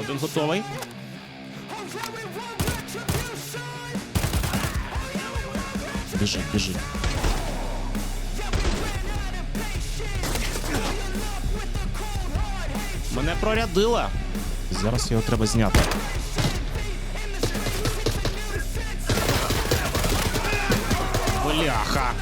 Один готовий. Біжить, біжить. Мене прорядила. Зараз його треба зняти. Бляха.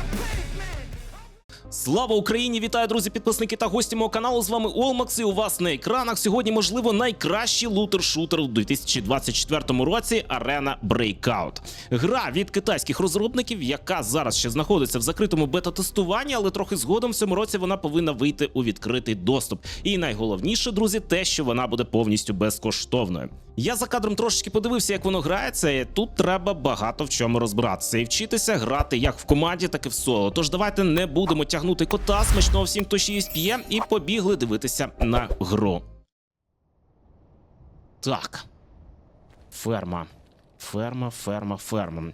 Слава Україні! Вітаю, друзі, підписники та гості мого каналу. З вами Олмакс. І у вас на екранах сьогодні, можливо, найкращий лутер-шутер у 2024 році Arena Breakout. Гра від китайських розробників, яка зараз ще знаходиться в закритому бета-тестуванні, але трохи згодом в цьому році вона повинна вийти у відкритий доступ. І найголовніше, друзі, те, що вона буде повністю безкоштовною. Я за кадром трошечки подивився, як воно грається. Тут треба багато в чому розбиратися і вчитися грати як в команді, так і в соло. Тож давайте не будемо тягнути кота смачного всім, хто ще п'є, і побігли дивитися на гру. Так. Ферма. Ферма, ферма, ферма.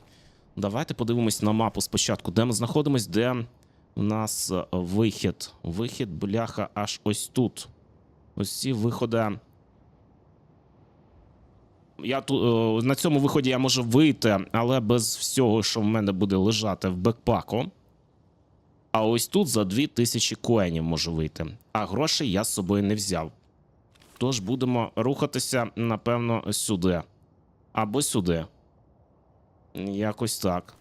Давайте подивимось на мапу спочатку, де ми знаходимось, де у нас е, вихід. Вихід, бляха, аж ось тут. Ось ці виходи. Я ту, е, на цьому виході я можу вийти, але без всього, що в мене буде лежати в бекпаку. А ось тут за 2000 коїнів можу вийти. А грошей я з собою не взяв. Тож будемо рухатися, напевно, сюди. Або сюди. Якось так.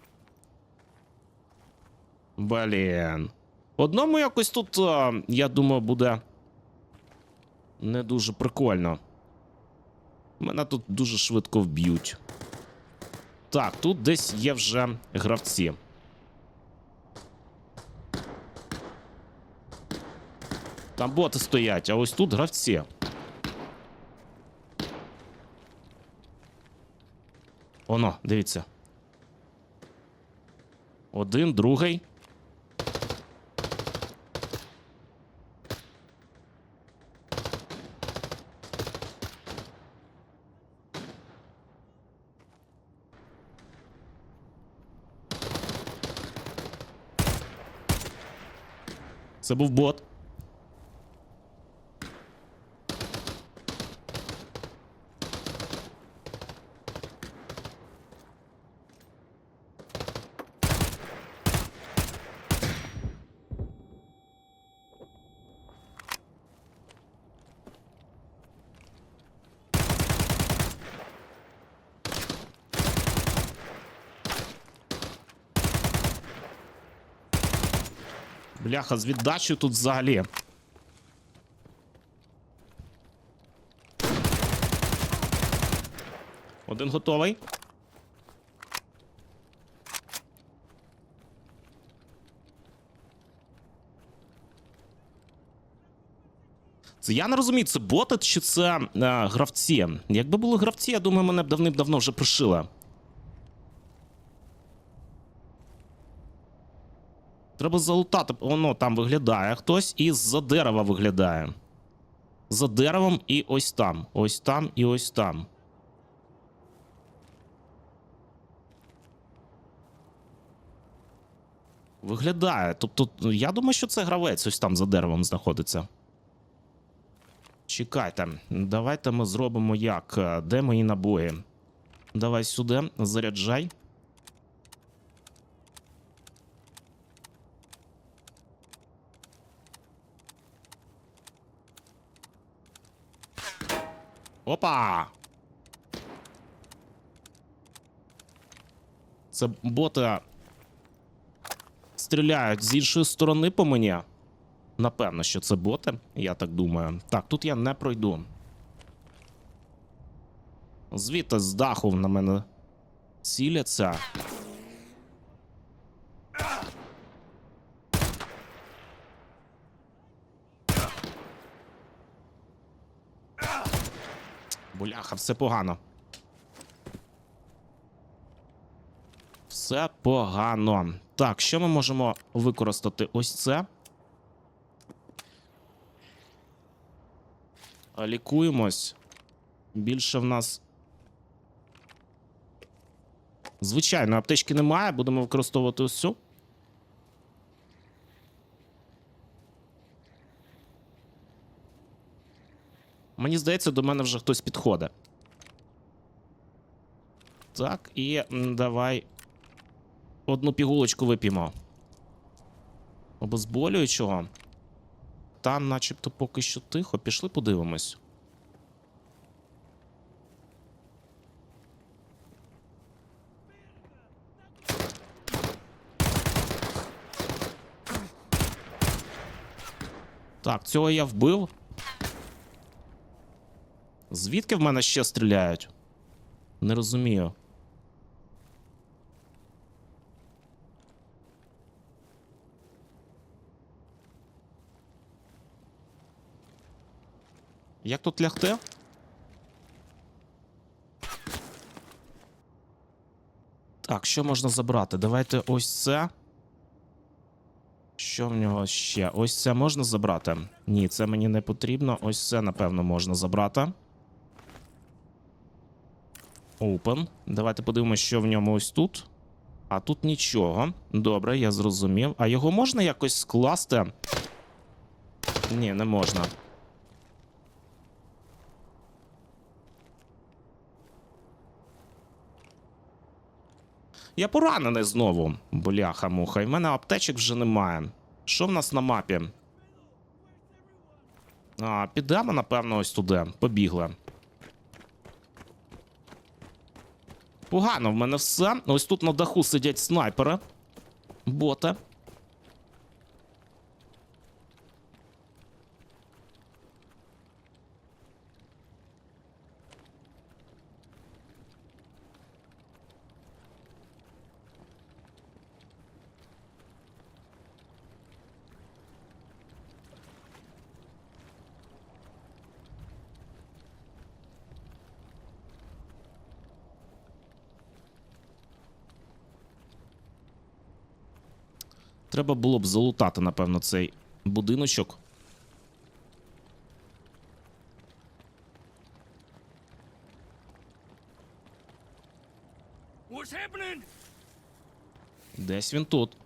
Блін. Одному якось тут, е, я думаю, буде не дуже прикольно. Мене тут дуже швидко вб'ють. Так, тут десь є вже гравці. Там боти стоять, а ось тут гравці. Оно, дивіться. Один, другий. Це був бот. Бляха, з віддачею тут взагалі. Один готовий. Це я не розумію, це боти чи це е, гравці. Якби були гравці, я думаю, мене б давним-давно вже пришили. Треба залутати. Воно там виглядає хтось і з-за дерева виглядає. За деревом і ось там. Ось там і ось там. Виглядає. Тобто, я думаю, що це гравець ось там за деревом знаходиться. Чекайте, давайте ми зробимо як. Е, Де мої набої? Давай сюди, заряджай. Опа! Це боти стріляють з іншої сторони по мені. Напевно, що це боти, я так думаю. Так, тут я не пройду. Звідти з даху на мене ціляться. Бляха, все погано. Все погано. Так, що ми можемо використати? Ось це. Лікуємось. Більше в нас. Звичайно, аптечки немає, будемо використовувати ось цю. Мені здається, до мене вже хтось підходить. Так, і давай одну пігулочку вип'ємо. Обезболюючого. Там, начебто, поки що тихо. Пішли подивимось. Так, цього я вбив. Звідки в мене ще стріляють? Не розумію. Як тут лягти? Так, що можна забрати? Давайте ось це. Що в нього ще? Ось це можна забрати? Ні, це мені не потрібно. Ось це, напевно, можна забрати. Open. Давайте подивимося, що в ньому ось тут. А тут нічого. Добре, я зрозумів. А його можна якось скласти? Ні, не можна. Я поранений знову, бляха муха, і в мене аптечок вже немає. Що в нас на мапі? А, підемо, напевно, ось туди. Побігли. Погано в мене все. Ось тут на даху сидять снайпери. Боти. Треба було б залутати, напевно, цей будиночок. Десь він тут.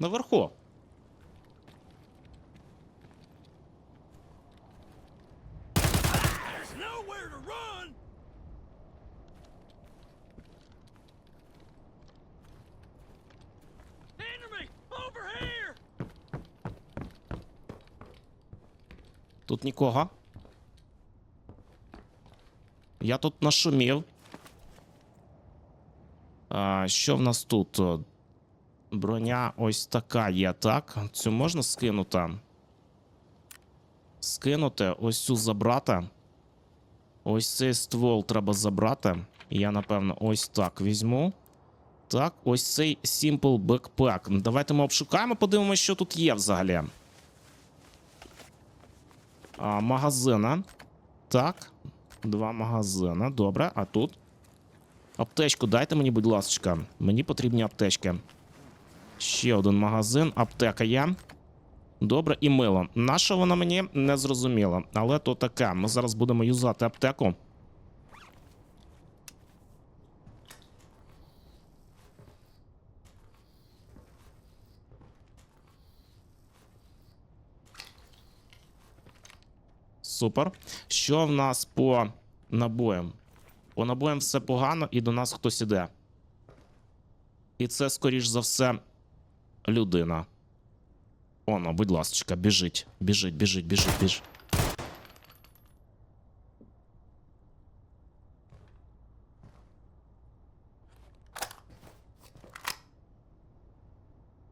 Наверху. Тут нікого. Я тут нашумів. А, що в нас тут? Броня ось така є, так? Цю можна скинути? Скинути, ось цю забрати. Ось цей ствол треба забрати. Я, напевно, ось так візьму. Так, ось цей Simple Backpack. Давайте ми обшукаємо, подивимося, що тут є взагалі. А, магазина. Так. Два магазина. Добре, а тут? Аптечку дайте мені, будь ласка. Мені потрібні аптечки. Ще один магазин, аптека є. Добре, і мило. На що воно мені не зрозуміло. Але то таке. Ми зараз будемо юзати аптеку. Супер. Що в нас по набоям? По набоям все погано, і до нас хтось іде. І це, скоріш за все, людина. Оно, будь ласка, біжить. Біжить, біжить, біжить, біжить.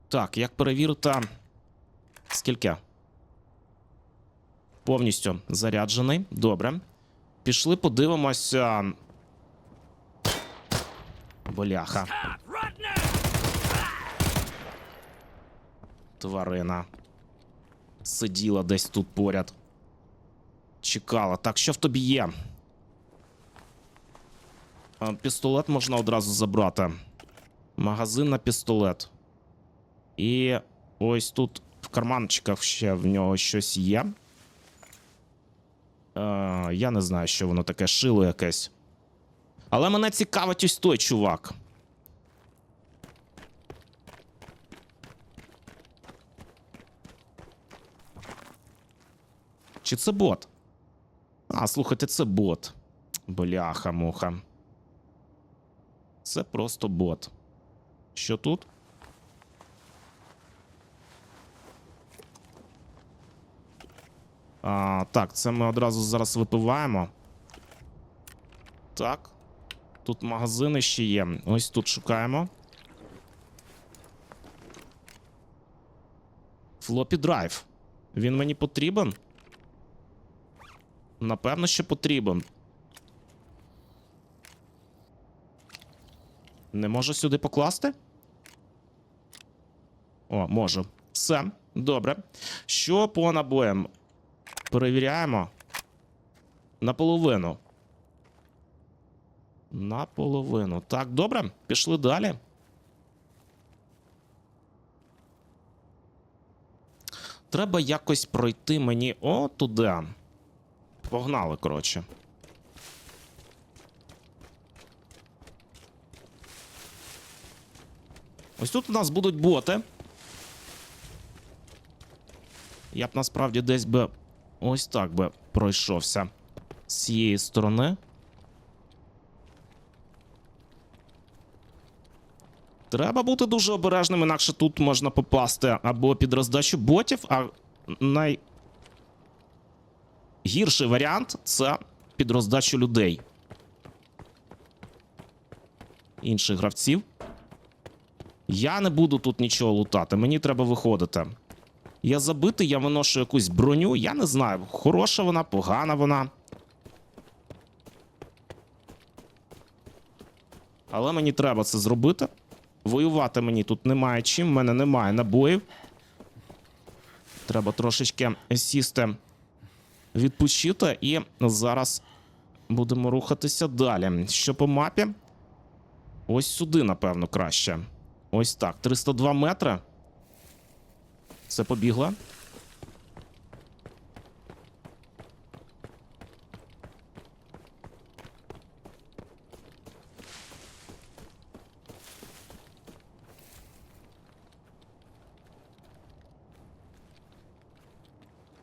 Так, як перевірити. Скільки? Повністю заряджений. Добре. Пішли, подивимося. Боляха. Тварина. Сиділа десь тут поряд. Чекала. Так, що в тобі є? Пістолет можна одразу забрати. Магазин на пістолет. І ось тут в карманчиках ще в нього щось є. Е, я не знаю, що воно таке шило якесь. Але мене цікавить ось той чувак. Чи це бот? А, слухайте, це бот. Бляха, муха. Це просто бот. Що тут? А, так, це ми одразу зараз випиваємо. Так. Тут магазини ще є. Ось тут шукаємо. Флопі драйв. Він мені потрібен? Напевно, що потрібен. Не можу сюди покласти? О, можу. Все, добре. Що по набоям? Перевіряємо. Наполовину. Наполовину. Так, добре, пішли далі. Треба якось пройти мені о туди. Погнали, коротше. Ось тут у нас будуть боти. Я б насправді десь би ось так би пройшовся з цієї сторони. Треба бути дуже обережним, інакше тут можна попасти або під роздачу ботів, а найгірший варіант це під роздачу людей. Інших гравців. Я не буду тут нічого лутати, мені треба виходити. Я забитий, я виношу якусь броню, я не знаю, хороша вона, погана вона. Але мені треба це зробити. Воювати мені тут немає чим, в мене немає набоїв. Треба трошечки сісти, відпочити, і зараз будемо рухатися далі. Що по мапі? Ось сюди, напевно, краще. Ось так. 302 метри. Це побігла.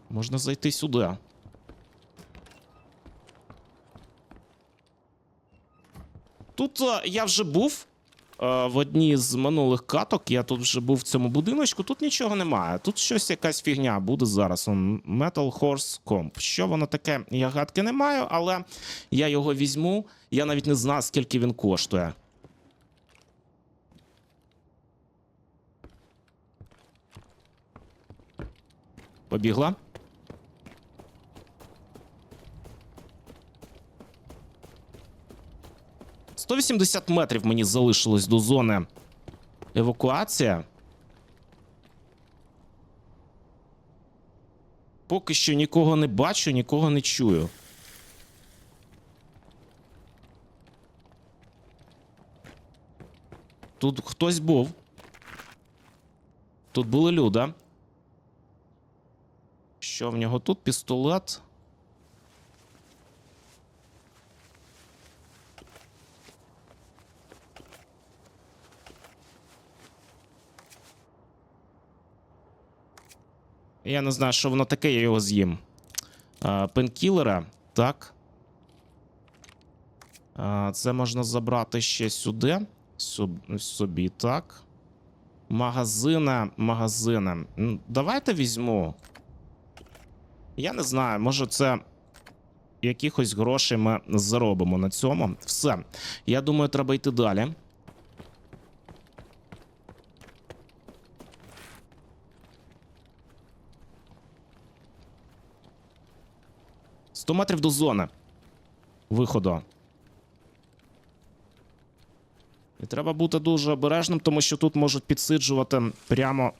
Можна зайти сюди. Тут е, я вже був е, в одній з минулих каток. Я тут вже був в цьому будиночку. Тут нічого немає. Тут щось якась фігня буде зараз. Он Metal Horse Comp. Що воно таке? Я гадки не маю, але я його візьму. Я навіть не знаю, скільки він коштує. Побігла. — 180 метрів мені залишилось до зони евакуація. Поки що нікого не бачу, нікого не чую. Тут хтось був. Тут були люди. Що в нього тут? Пістолет. Я не знаю, що воно таке, я його з'їм. Пенкілера, так. Це можна забрати ще сюди. Собі, так. Магазина, магазина. Давайте візьму. Я не знаю, може це якихось грошей ми заробимо на цьому. Все. Я думаю, треба йти далі. 100 метрів до зони. Виходу. І треба бути дуже обережним, тому що тут можуть підсиджувати прямо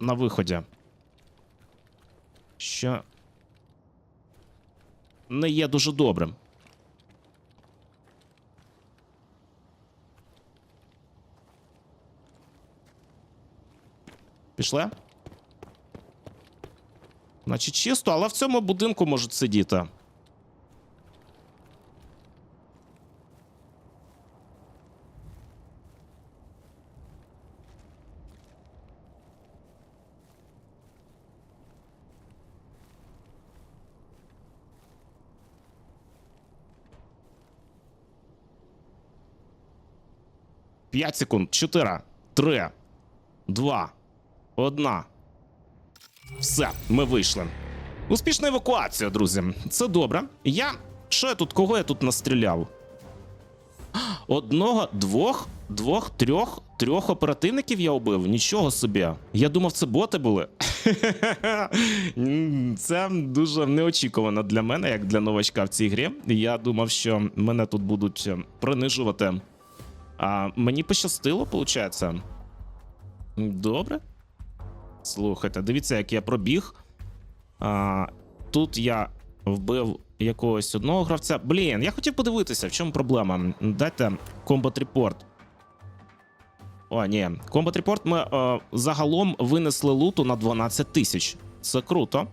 на виході. Що не є дуже добрим. Пішли? Значить, чисто, але в цьому будинку можуть сидіти. П'ять секунд. Чотири, три, два, одна. Все, ми вийшли. Успішна евакуація, друзі. Це добре. Я. Що я тут? Кого я тут настріляв? Одного, двох, двох, трьох, трьох оперативників я убив. Нічого собі. Я думав, це боти були. Це дуже неочікувано для мене, як для новачка в цій грі. Я думав, що мене тут будуть е, принижувати. А мені пощастило, виходить. Добре. Слухайте, дивіться, як я пробіг. А, тут я вбив якогось одного гравця. Блін, я хотів подивитися, в чому проблема. Дайте Combat Report. О, ні. Combat Report ми е, загалом винесли луту на 12 тисяч. Це круто.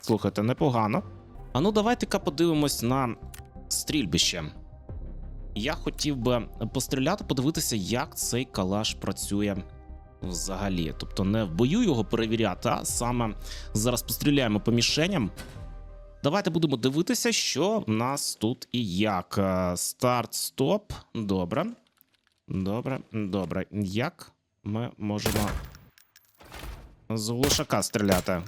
Слухайте, непогано. А ну давайте-ка подивимось на стрільбище. Я хотів би постріляти, подивитися, як цей калаш працює взагалі. Тобто не в бою його перевіряти, а саме зараз постріляємо по мішеням. Давайте будемо дивитися, що в нас тут і як. Е, Старт, стоп. Добре. Добре, добре. Як ми можемо з глушака стріляти?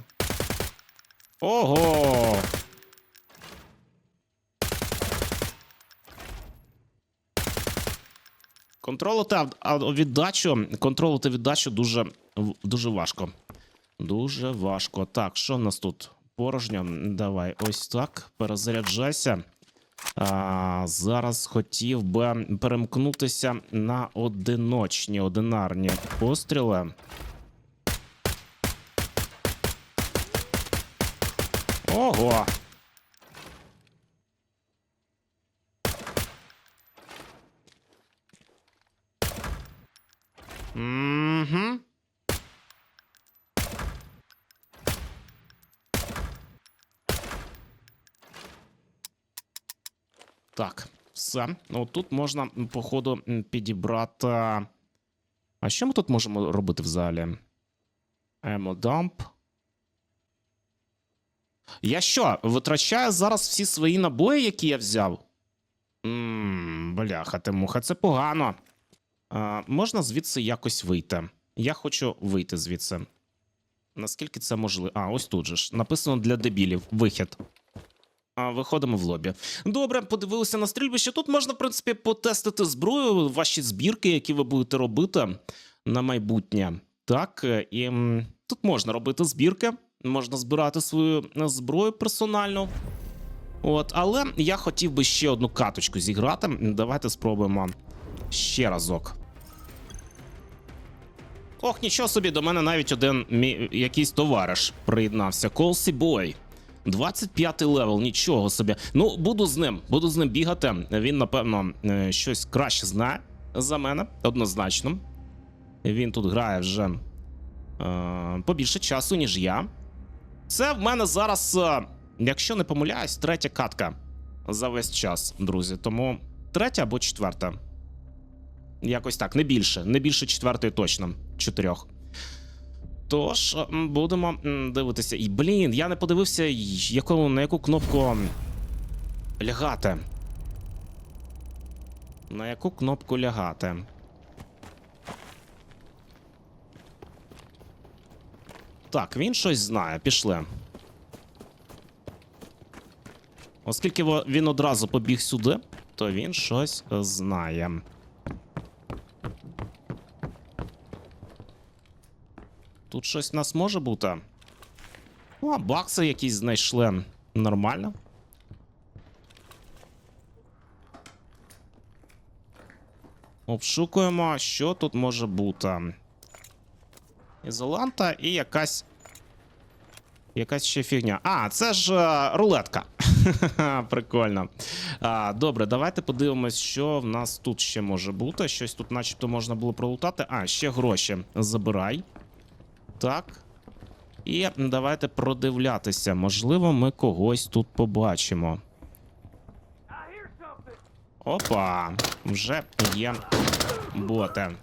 Ого! Контролити віддачу, контролити віддачу дуже, дуже важко. Дуже важко. Так, що в нас тут? Порожньо. Давай, ось так. Перезаряджайся. А, зараз хотів би перемкнутися на одиночні, одинарні постріли. Ого! Угу. Так, все. Ну тут можна, походу, підібрати. А що ми тут можемо робити взагалі? Емодамп. Я що, витрачаю зараз всі свої набої, які я взяв? Ммм, бляха, ти муха, це погано. Можна звідси якось вийти. Я хочу вийти звідси. Наскільки це можливо? А, ось тут же ж. Написано для дебілів. Вихід. А, виходимо в лобі. Добре, подивилися на стрільбище. Тут можна, в принципі, потестити зброю, ваші збірки, які ви будете робити на майбутнє. Так, е, і тут можна робити збірки, можна збирати свою е, зброю персональну. От, але я хотів би ще одну каточку зіграти. Давайте спробуємо ще разок. Ох, нічого собі, до мене навіть один мій якийсь товариш приєднався. Колсі Бой. 25 левел, нічого собі. Ну, буду з ним, буду з ним бігати. Він, напевно, е, щось краще знає за мене, однозначно. Він тут грає вже е, побільше часу, ніж я. Це в мене зараз, е, якщо не помиляюсь, третя катка за весь час, друзі. Тому третя або четверта. Якось так, не більше. Не більше четвертої точно. Чотирьох. Тож, будемо дивитися. І, блін, я не подивився, яку, на яку кнопку лягати. На яку кнопку лягати. Так, він щось знає, пішли. Оскільки він одразу побіг сюди, то він щось е, знає. Тут щось в нас може бути. О, бакси якісь знайшли. Нормально. Обшукуємо, що тут може бути. Ізоланта і якась. Якась ще фігня. А, це ж е, рулетка. Прикольно. А, добре, давайте подивимось, що в нас тут ще може бути. Щось тут, начебто, можна було пролутати. А, ще гроші. Забирай. Так. І давайте продивлятися. Можливо, ми когось тут побачимо. Опа! Вже є боти.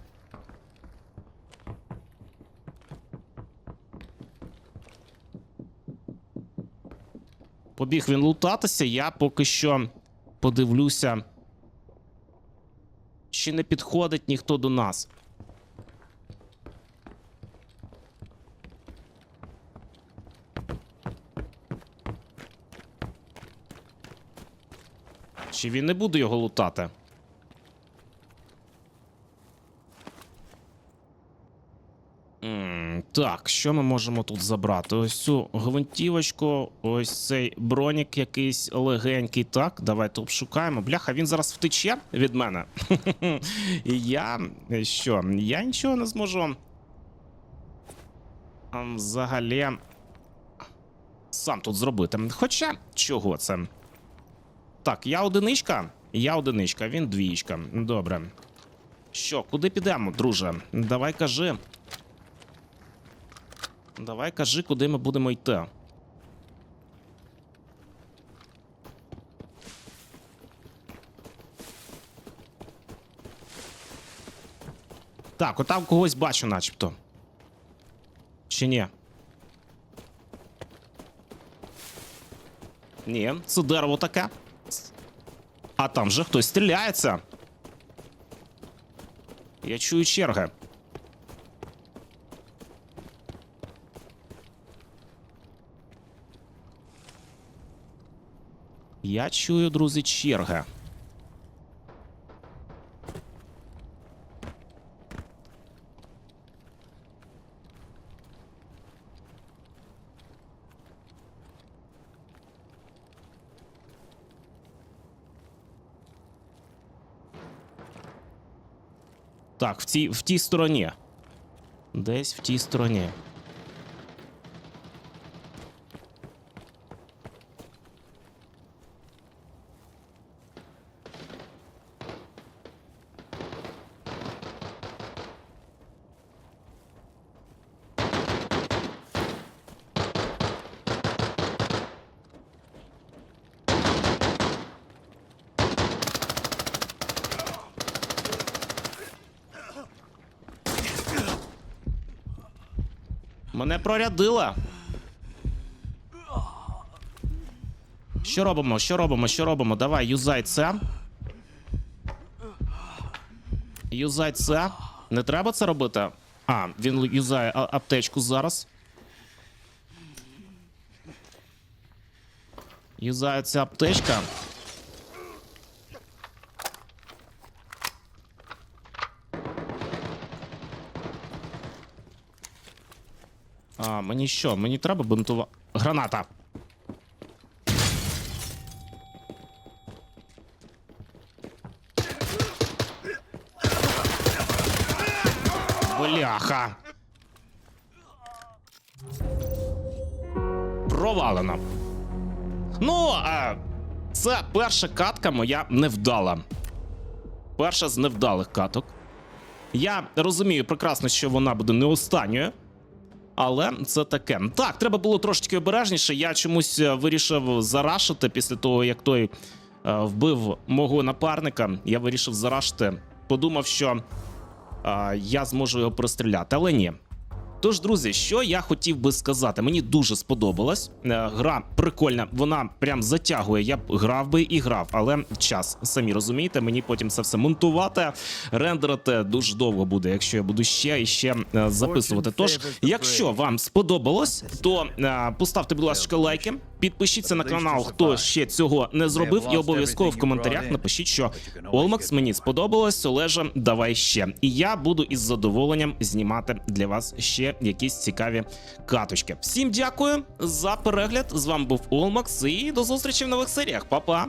Побіг він лутатися, я поки що подивлюся. Чи не підходить ніхто до нас. Чи він не буде його лутати? Так, що ми можемо тут забрати? Ось цю гвинтівочку, ось цей бронік якийсь легенький. Так, давайте обшукаємо. Бляха, він зараз втече від мене. І я що? Я нічого не зможу. Взагалі. Сам тут зробити. Хоча чого це? Так, я одиничка. Я одиничка, він двієчка. Добре. Що, куди підемо, друже? Давай кажи. Давай кажи, куди ми будемо йти. Так, отам когось бачу, начебто. Чи ні? Ні, це дерево таке. А там же хтось стріляється. Я чую черги. Я чую, друзі, черги. Так, в тій, в тій стороні. Десь в тій стороні. Мене прорядила. Що робимо? Що робимо? Що робимо? Давай, юзай це. Юзай це. Не треба це робити? А, він юзає аптечку зараз. Юзає ця аптечка. Мені що? Мені треба бинтувати. Граната. Бляха. Провалено. Ну, а це перша катка моя невдала. Перша з невдалих каток. Я розумію прекрасно, що вона буде не останньою. Але це таке. Так, треба було трошечки обережніше. Я чомусь е, вирішив зарашити після того, як той е, вбив мого напарника. Я вирішив зарашити. Подумав, що е, я зможу його пристріляти, але ні. Тож, друзі, що я хотів би сказати, мені дуже сподобалось. Е, Гра прикольна, вона прям затягує. Я б грав би і грав, але час, самі розумієте, мені потім це все монтувати, рендерити дуже довго буде, якщо я буду ще і ще е, записувати. Тож, якщо вам сподобалось, то е, поставте, будь ласка, лайки, підпишіться на канал, хто ще цього не зробив, і обов'язково в коментарях напишіть, що Олмакс мені сподобалось, Олежа, давай ще. І я буду із задоволенням знімати для вас ще якісь цікаві каточки. Всім дякую за перегляд. З вами був Олмакс, і до зустрічі в нових серіях. Па-па!